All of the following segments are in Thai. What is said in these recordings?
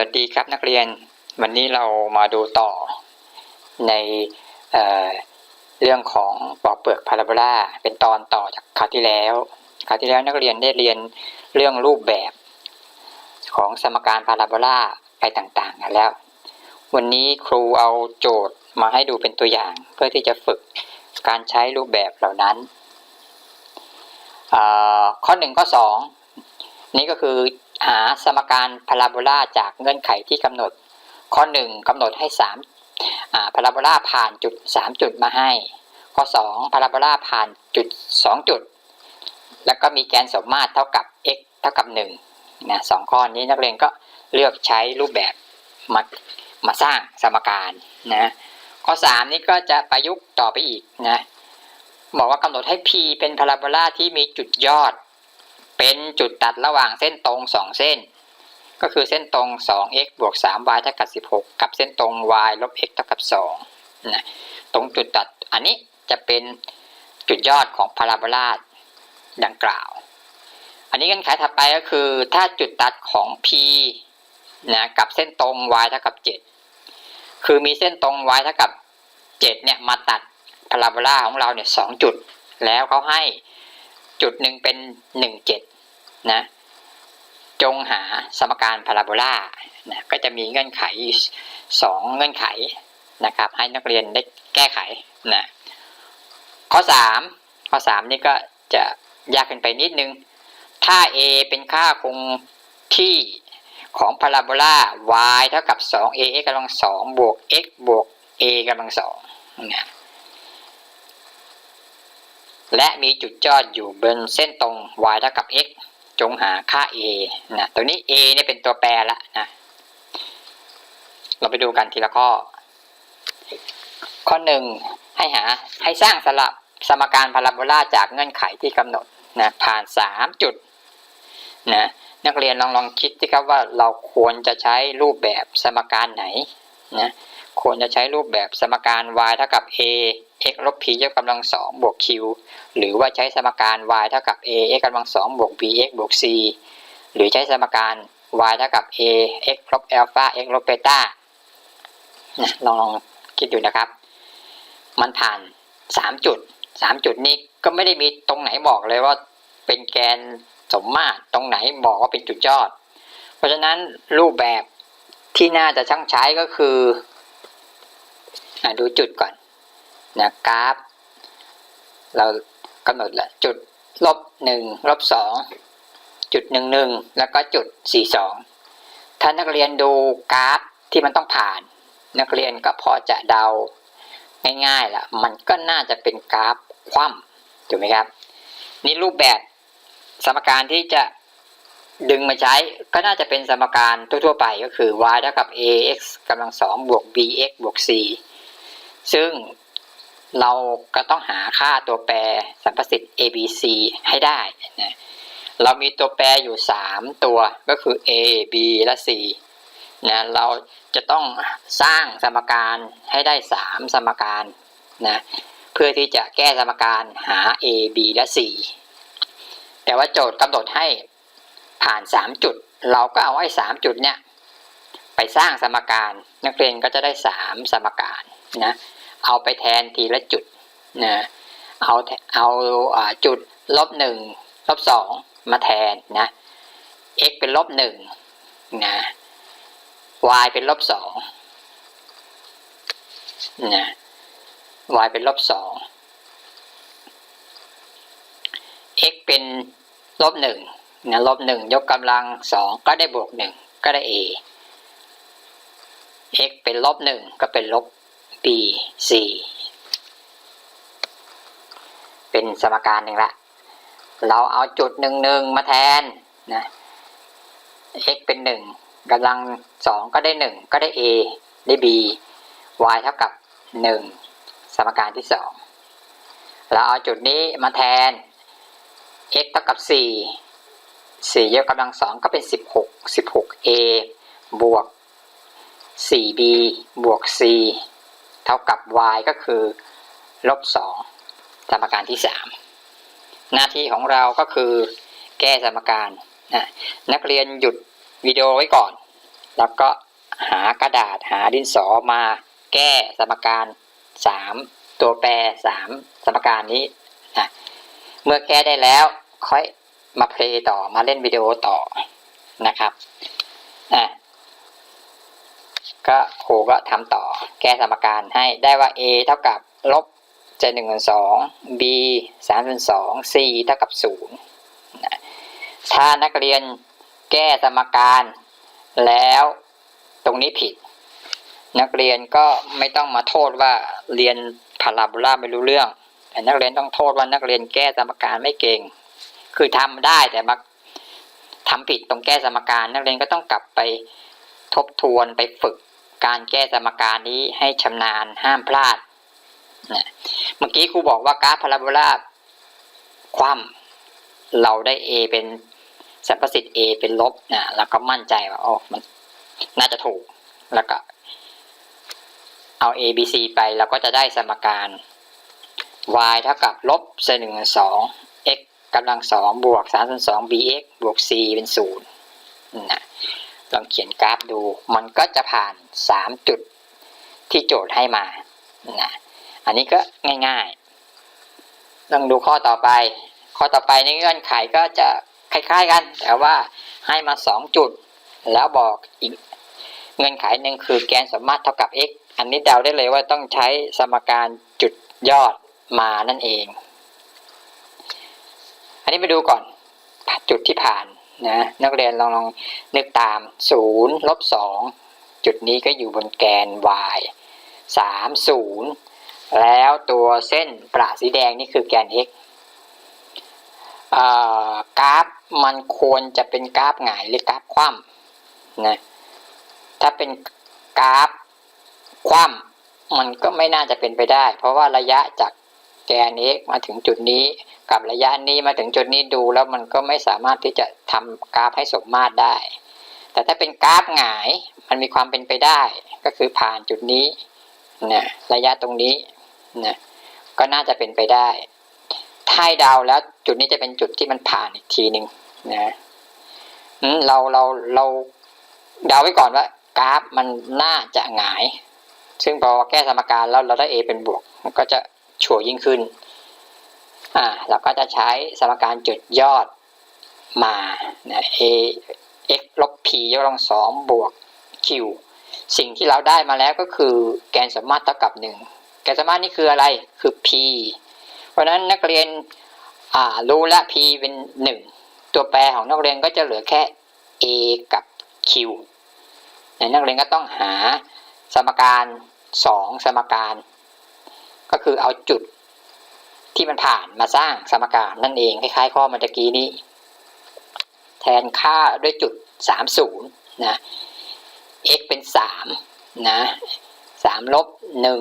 วัสดีครับนักเรียนวันนี้เรามาดูต่อในเอเรื่องของปอกเปลือกพาราโบลาเป็นตอนต่อจากคราวที่แล้วคราวที่แล้วนักเรียนได้เรียนเรื่องรูปแบบของสมการพาราโบลาไปต่างๆกันแล้ว วันนี้ครูเอาโจทย์มาให้ดูเป็นตัวอย่าง เพื่อที่จะฝึกการใช้รูปแบบเหล่านั้น ข้อหนึ่งข้อสองนี่ก็คือ หาสมการพาราโบลาจากเงื่อนไขที่กำหนด ข้อ 1กำหนดให้3อ่าพาราโบลาผ่านจุด 3 จุดมาให้ ข้อ 2พาราโบลาผ่านจุด 2 จุด แล้วก็มีแกนสมมาตรเท่ากับ x เท่ากับ1นะสองข้อนี้นักเรียนก็เลือกใช้รูปแบบมามาสร้างสมการนะข้อ 3 นี้ก็จะประยุกต์ต่อไปอีกนะบอกว่ากำหนดให้ p เป็นพาราโบลาที่มีจุดยอด เป็นจุดตัดระหว่างเส้นตรง 2 เส้น ก็คือเส้นตรง 2x บวก 3y เท่ากับ 16 กับเส้นตรง y ลบ x เท่ากับ2นะตรงจุดตัดอันนี้จะเป็นจุดยอดของพาราโบลาดังกล่าว อันนี้เงื่อนไขถัดไปก็คือ ถ้าจุดตัดของ p นะกับเส้นตรง y เท่ากับ 7 คือมีเส้นตรง y เท่ากับ 7 เนี่ยมาตัดพาราโบลาของเราเนี่ยสจุด แล้วเขาให้ จุดหนึ่งเป็นหนึ่งเจ็ดนะจงหาสมการพาราโบลานะก็จะมีเงื่อนไขสองเงื่อนไขนะครับ ให้นักเรียนได้แก้ไขนะข้อสามข้อสามนี่ก็จะยากขึ้นไปนิดนึง ถ้า a เป็นค่าคงที่ของพาราโบลา y เท่ากับ 2a x กำลัง2บวก x บวก a กำลัง2นะ และมีจุดยอดอยู่บนเส้นตรง y เท่ากับ x จงหาค่า a นะตัวนี้ a เนี่ยเป็นตัวแปรละนะ เราไปดูกันทีละข้อ ข้อหนึ่งให้หาให้สร้างสลับสมการพาราโบลาจากเงื่อนไขที่กำหนดนะผ่านสามจุดนะนักเรียนลองลองคิดสิครับว่าเราควรจะใช้รูปแบบสมการไหนนะ ควรจะใช้รูปแบบสมการ y เท่ากับ a x ลบ p ยกกำลังสองบวก q หรือว่าใช้สมการ y เท่ากับ a x กำลังสองบวก b x บวก c หรือใช้สมการ y เท่ากับ a x ลบอัลฟา x ลบเบต้าลองลองคิดดูนะครับ มันผ่านสามจุดสามจุดนี้ก็ไม่ได้มีตรงไหนบอกเลยว่าเป็นแกนสมมาตรตรงไหนบอกว่าเป็นจุดยอด เพราะฉะนั้นรูปแบบที่น่าจะช่างใช้ก็คือ ดูจุดก่อนนะกราฟ เรากำหนดละจุดลบหนึ่งลบสองจุดหนึ่งหนึ่งแล้วก็จุดสี่สองถ้านักเรียนดูกราฟที่มันต้องผ่าน นักเรียนก็พอจะเดาง่ายๆละมันก็น่าจะเป็นกราฟคว่ำถูกไหมครับ นี่รูปแบบสมการที่จะดึงมาใช้ก็น่าจะเป็นสมการทั่วๆไปก็คือ y เท่ากับ ax กำลังสองบวก bx บวก c ซึ่งเราก็ต้องหาค่าตัวแปรสัมประสิทธิ์ a b c ให้ได้นะเรามีตัวแปรอยู่ 3 ตัวก็คือ a b และ c นะเราจะต้องสร้างสมการให้ได้ 3 สมการนะเพื่อที่จะแก้สมการหา a b และ c แต่ว่าโจทย์กำหนดให้ผ่าน 3 จุด เราก็เอาไอ้3จุดเนี่ยไปสร้างสมการ นักเรียนก็จะได้ 3 สมการนะ เอาไปแทนทีละจุดนะเอาเอาจุดลบหนึ่งลบสองมาแทนนะ x เป็นลบหนึ่งนะ y เป็นลบสองนะ y เป็นลบสอง x เป็นลบหนึ่งนะลบหนึ่งยกกำลังสองก็ได้บวกหนึ่งก็ได้ a x เป็นลบหนึ่งก็เป็นลบ b c เป็นสมการหนึ่งละ เราเอาจุดหนึ่งหนึ่งมาแทนนะ x เป็นหนึ่งกำลังสองก็ได้หนึ่งก็ได้ a ได้ b y เท่ากับหนึ่งสมการที่สองเราเอาจุดนี้มาแทน x เท่ากับสี่สี่ยกกำลังสองก็เป็นสิบหกสิบหก a บวก 4b บวก c เท่ากับ y ก็คือลบ2สมการที่3หน้าที่ของเราก็คือแก้สมการนะนักเรียนหยุดวิดีโอไว้ก่อน แล้วก็หากระดาษหาดินสอมาแก้สมการสามตัวแปรสามสมการนี้นะเมื่อแก้ได้แล้วค่อยมาเพลย์ต่อมาเล่นวิดีโอต่อนะครับอะ ก็ครูก็ทำต่อ แก้สมการให้ได้ว่า a เท่ากับลบเจ็ดหนึ่งส่วนสอง b สามส่วนสอง c เท่ากับศูนย์ถ้านักเรียนแก้สมการแล้วตรงนี้ผิด นักเรียนก็ไม่ต้องมาโทษว่าเรียนพาราโบลาไม่รู้เรื่อง แต่นักเรียนต้องโทษว่านักเรียนแก้สมการไม่เก่ง คือทำได้แต่มาทำผิดตรงแก้สมการ นักเรียนก็ต้องกลับไปทบทวนไปฝึก การแก้สมการนี้ให้ชำนาญห้ามพลาดนะเมื่อกี้ครูบอกว่ากราฟพาราโบลาคว่ำเราได้ A เป็นสัมประสิทธิ์ A เป็นลบนะแล้วก็มั่นใจว่าอ๋อมันน่าจะถูก แล้วก็ เอา a b c ไปเราก็จะได้สมการ y เท่ากับลบเศษหนึ่งสอง x กำลังสองบวกสามส่วนสอง bx บวก c เป็นศูนย์นะ ลองเขียนกราฟดู มันก็จะผ่านสามจุดที่โจทย์ให้มานะอันนี้ก็ง่ายๆลองดูข้อต่อไป ข้อต่อไปในเงื่อนไขก็จะคล้ายๆกัน แต่ว่าให้มาสองจุด แล้วบอกอีกเงื่อนไขหนึ่งคือแกนสมมาตรเท่ากับ x อันนี้เดาได้เลยว่าต้องใช้สมการจุดยอดมานั่นเอง อันนี้ไปดูก่อน จุดที่ผ่าน นะนักเรียนลองลองนึกตาม 0 ลบ 2 จุดนี้ก็อยู่บนแกน y 3 0 แล้วตัวเส้นประสีแดงนี่คือแกน x กราฟมันควรจะเป็นกราฟหงายหรือกราฟคว่ำนะถ้าเป็นกราฟคว่ำมันก็ไม่น่าจะเป็นไปได้ เพราะว่าระยะจากแกน x มาถึงจุดนี้ กับระยะนี้มาถึงจุดนี้ดูแล้วมันก็ไม่สามารถที่จะทำกราฟให้สมมาตรได้ แต่ถ้าเป็นกราฟหงายมันมีความเป็นไปได้ ก็คือผ่านจุดนี้นะระยะตรงนี้นะก็น่าจะเป็นไปได้ถ้าเดาแล้วจุดนี้จะเป็นจุดที่มันผ่านอีกทีหนึ่งนะเราเราเราเดาไว้ก่อนว่ากราฟมันน่าจะหงาย ซึ่งพอแก้สมการแล้วเราได้ a เป็นบวก มันก็จะชัวร์ยิ่งขึ้น อ่าเราก็จะใช้สมการจุดยอดมานะ a x ลบ p ยกกำลังสองบวก q สิ่งที่เราได้มาแล้วก็คือแกนสมมาตรเท่ากับหนึ่งแกนสมมาตรนี่คืออะไรคือ p เพราะนั้นนักเรียนอ่ารู้ละ p เป็นหนึ่งตัวแปรของนักเรียนก็จะเหลือแค่ a กับ q นักเรียนก็ต้องหาสมการสองสมการ ก็คือเอาจุด ที่มันผ่านมาสร้างสมการนั่นเองคล้ายๆ ข้อเมื่อกี้นี้ แทนค่าด้วยจุดสามศูนย์นะ x เป็นสามนะสามลบหนึ่ง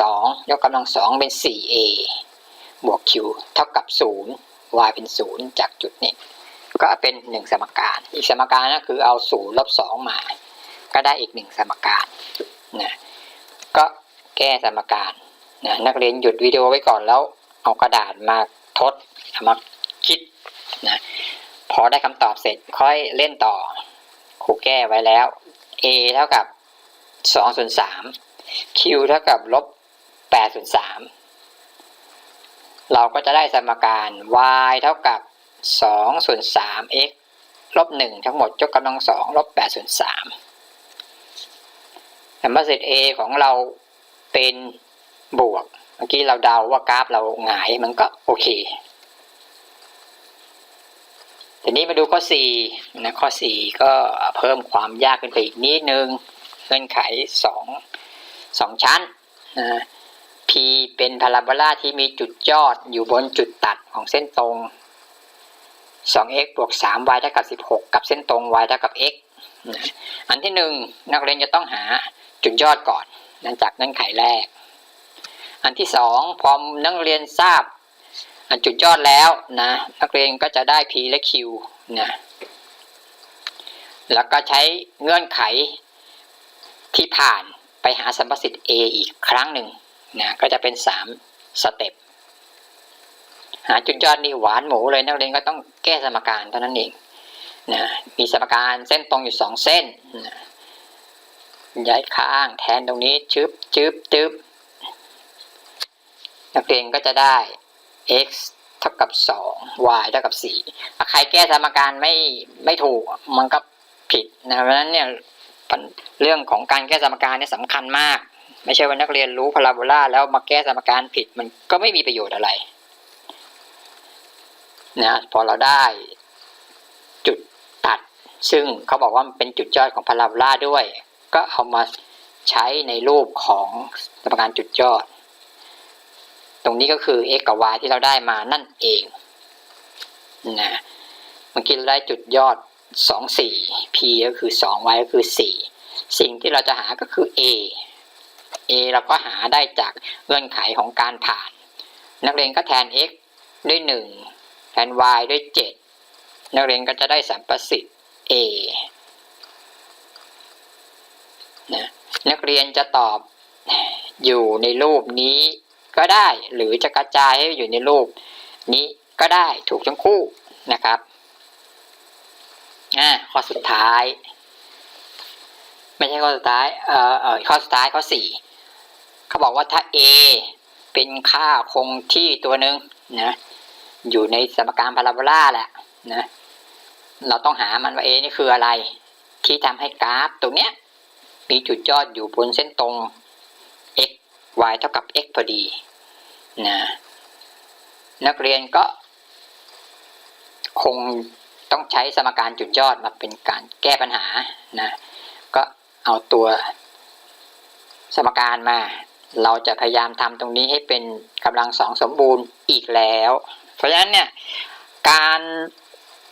สองยกกำลังสองเป็นสี่ a บวก q เท่ากับศูนย์ y เป็นศูนย์จากจุดนี้ ก็เป็นหนึ่งสมการ อีกสมการก็คือเอาศูนย์ลบสองมา ก็ได้อีกหนึ่งสมการนะก็แก้สมการ นะนักเรียนหยุดวิดีโอไว้ก่อนแล้ว เอากระดาษมาทดมาคิดนะพอได้คำตอบเสร็จค่อยเล่นต่อครูแก้ไว้แล้ว a เท่ากับสองส่วนสาม q เท่ากับลบแปดส่วนสามเราก็จะได้สมการ y เท่ากับสองส่วนสาม x ลบหนึ่งทั้งหมดยกกำลังสองลบแปดส่วนสามสัมประสิทธิ์ a ของเราเป็น บวก เมื่อกี้เราเดาว่ากราฟเราหงายมันก็โอเคทีนี้มาดูข้อ4นะข้อ 4 ก็เพิ่มความยากขึ้นไปอีกนิดนึงเงื่อนไข2 2ชั้นนะ p เป็นพาราโบลาที่มีจุดยอดอยู่บนจุดตัดของเส้นตรง 2x บวก 3y เท่ากับ 16 กับเส้นตรง y เท่ากับ x อันที่หนึ่งนักเรียนจะต้องหาจุดยอดก่อนนั่นจากเงื่อนไขแรก อันที่สองพอนักเรียนทราบจุดยอดแล้วนะนักเรียนก็จะได้ p และ q นะแล้วก็ใช้เงื่อนไขที่ผ่านไปหาสัมประสิทธิ์ a อีกครั้งหนึ่งนะก็จะเป็น 3 สเต็ปหาจุดยอดนี่หวานหมูเลยนักเรียนก็ต้องแก้สมการเท่านั้นเองนะมีสมการเส้นตรงอยู่ 2 เส้นนะย้ายข้างแทนตรงนี้ชึบชึบชึบ นักเรียนก็จะได้ x เท่ากับ 2 y เท่ากับ4ถ้าใครแก้สมการไม่ไม่ถูกมันก็ผิดนะเพราะฉะนั้นเนี่ยเรื่องของการแก้สมการเนี่ยสำคัญมาก ไม่ใช่ว่านักเรียนรู้พาราโบลาแล้วมาแก้สมการผิดมันก็ไม่มีประโยชน์อะไรนะพอเราได้จุดตัด ซึ่งเขาบอกว่ามันเป็นจุดยอดของพาราโบลาด้วย ก็เอามาใช้ในรูปของสมการจุดยอด ตรงนี้ก็คือ x กับ y ที่เราได้มานั่นเองนะเมื่อกี้เราได้จุดยอด 2 4 p ก็คือ 2 y ก็คือ 4 สิ่งที่เราจะหาก็คือ a a เราก็หาได้จากเงื่อนไขของการผ่าน นักเรียนก็แทน x ด้วย 1 แทน y ด้วย 7 นักเรียนก็จะได้สัมประสิทธิ์ a นะนักเรียนจะตอบอยู่ในรูปนี้ ก็ได้ หรือจะกระจายให้อยู่ในรูป นี้ก็ได้ถูกทั้งคู่นะครับอ่าข้อสุดท้าย ไม่ใช่ข้อสุดท้ายเอ่อเอ่อข้อสุดท้ายข้อสี่เขาบอกว่าถ้า a เป็นค่าคงที่ตัวหนึ่งนะอยู่ในสมการพาราโบลาแหละนะเราต้องหามันว่า a นี่คืออะไร ที่ทำให้กราฟตรงเนี้ย มีจุดยอดอยู่บนเส้นตรง y เท่ากับ x พอดีนะนักเรียนก็คงต้องใช้สมการจุดยอดมาเป็นการแก้ปัญหานะก็เอาตัวสมการมา เราจะพยายามทำตรงนี้ให้เป็นกำลังสองสมบูรณ์อีกแล้ว เพราะฉะนั้นเนี่ยการ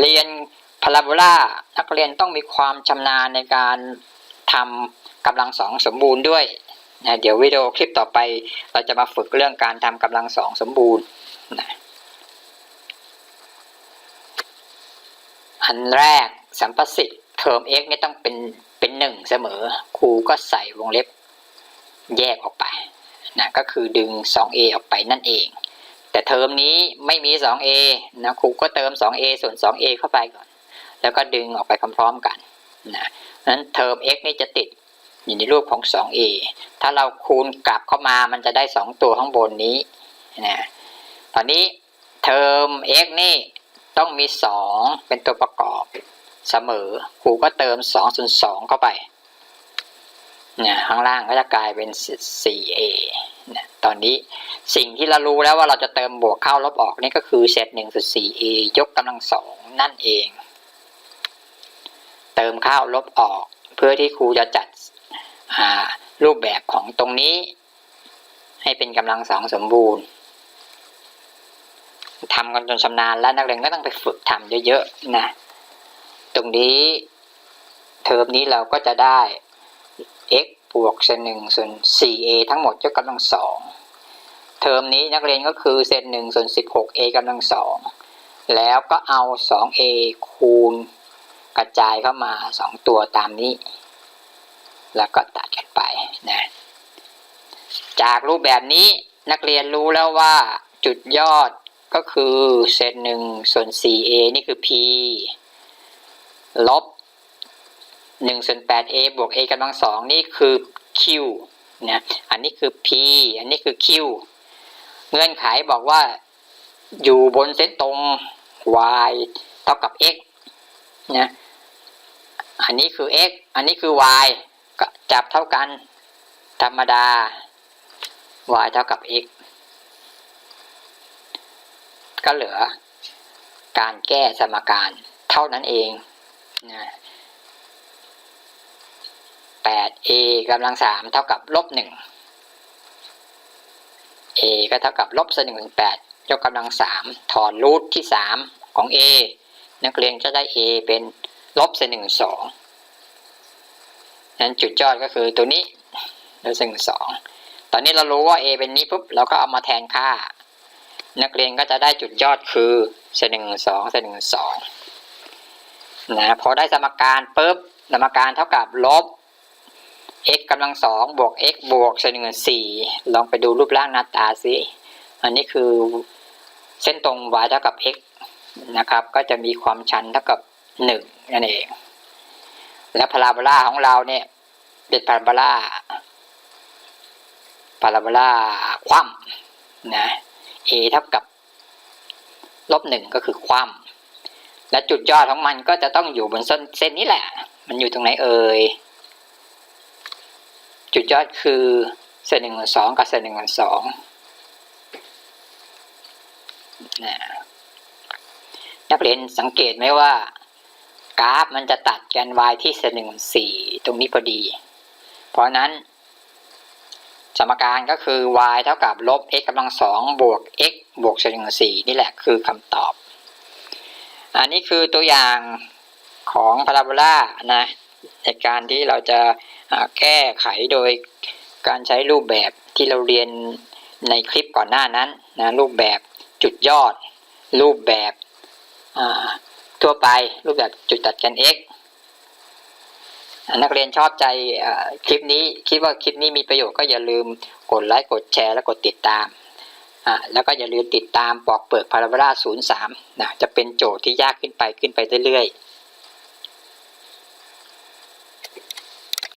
เรียนพาราโบลานักเรียนต้องมีความชำนาญในการทำกำลังสองสมบูรณ์ด้วย นะเดี๋ยววิดีโอคลิปต่อไป เราจะมาฝึกเรื่องการทำกำลังสองสมบูรณ์นะอันแรกสัมประสิทธิ์เทอม x นี่ต้องเป็นเป็นหนึ่งเสมอ ครูก็ใส่วงเล็บแยกออกไปนะก็คือดึง 2a ออกไปนั่นเอง แต่เทอมนี้ไม่มี 2a นะครูก็เติม 2a ส่วน 2a เข้าไปก่อน แล้วก็ดึงออกไปพร้อมๆกันนะนั้นเทอม x นี่จะติด อยู่ในรูปของ 2a ถ้าเราคูณกลับเข้ามามันจะได้ 2 ตัวข้างบนนี้นะตอนนี้เทอม x นี่ต้องมี 2 เป็นตัวประกอบเสมอครูก็เติม2ส่วน2เข้าไปนี่ยข้างล่างก็จะกลายเป็น 4a นะตอนนี้สิ่งที่เรารู้แล้วว่าเราจะเติมบวกเข้าลบออกนี่ก็คือเศษ1ส่วน 4a ยกกำลังสองนั่นเอง เติมเข้าลบออก เพื่อที่ครูจะจัด รูปแบบของตรงนี้ ให้เป็นกำลังสองสมบูรณ์ทำกันจนชำนาญแล้วนักเรียนก็ต้องไปฝึกทำเยอะๆนะ ตรงนี้เทอมนี้เราก็จะได้ x บวกเศษหนึ่งส่วน 4a ทั้งหมดยกกำลังสองเทอมนี้นักเรียนก็คือเศษหนึ่งส่วน 16a กำลังสองแล้วก็เอา 2a คูณกระจายเข้ามา 2 ตัวตามนี้ แล้วก็ตัดกันไปนะจากรูปแบบนี้นักเรียนรู้แล้วว่าจุดยอดก็คือเศษหนึ่งส่วน 4a นี่คือ p ลบ1ส่วน 8a บวก a กำลังสองนี่คือ q นะอันนี้คือ p อันนี้คือ q เงื่อนไขบอกว่าอยู่บนเส้นตรง y เท่ากับ x นะอันนี้คือ x อันนี้คือ y จับเท่ากัน ธรรมดา y เท่ากับ x ก็เหลือ การแก้สมการเท่านั้นเองนะ 8a กำลังสามเท่ากับลบหนึ่ง a ก็เท่ากับลบส่วนหนึ่งถึงแปดยกกำลังสามถอนรูทที่สามของ a นักเรียนจะได้ a เป็นลบเศษหนึ่งสอง นั้นจุดยอดก็คือตัวนี้ลบเศษหนึ่งสองตอนนี้เรารู้ว่า a เป็นนี้ปุ๊บเราก็เอามาแทนค่า นักเรียนก็จะได้จุดยอดคือเศษหนึ่งสองเศษหนึ่งสองนะพอได้สมการปุ๊บสมการเท่ากับลบ x กำลังสองบวก x บวกเศษหนึ่งสี่ลองไปดูรูปร่างหน้าตาสิอันนี้คือเส้นตรง y เท่ากับ x นะครับ ก็จะมีความชันเท่ากับหนึ่งนั่นเอง และพาราโบลาของเราเนี่ยเป็นพาราโบลาพาราโบลาคว่ำนะ a เท่ากับลบหนึ่งก็คือคว่ำและจุดยอดของมันก็จะต้องอยู่บนเส้นเส้นนี้แหละ มันอยู่ตรงไหนเอ่ยจุดยอดคือเศษหนึ่งส่วนสองกับเศษหนึ่งส่วนสองนะนักเรียนสังเกตไหมว่า กราฟมันจะตัดแกน y ที่เศษหนึ่งสี่ตรงนี้พอดี เพราะนั้น สมการก็คือ y เท่ากับลบ x กำลังสองบวก x บวกเศษหนึ่งสี่นี่แหละคือคำตอบ อันนี้คือตัวอย่างของพาราโบลานะในการที่เราจะแก้ไขโดยการใช้รูปแบบที่เราเรียนในคลิปก่อนหน้านั้นนะรูปแบบจุดยอด รูปแบบอ่า ทั่วไป รูปแบบจุดตัดกัน x นักเรียนชอบใจคลิปนี้คิดว่าคลิปนี้มีประโยชน์ก็อย่าลืมกดไลค์กดแชร์และกดติดตามอ่าแล้วก็อย่าลืมติดตามปอกเปิดพาราโบลา03นะจะเป็นโจทย์ที่ยากขึ้นไปขึ้นไปเรื่อยๆ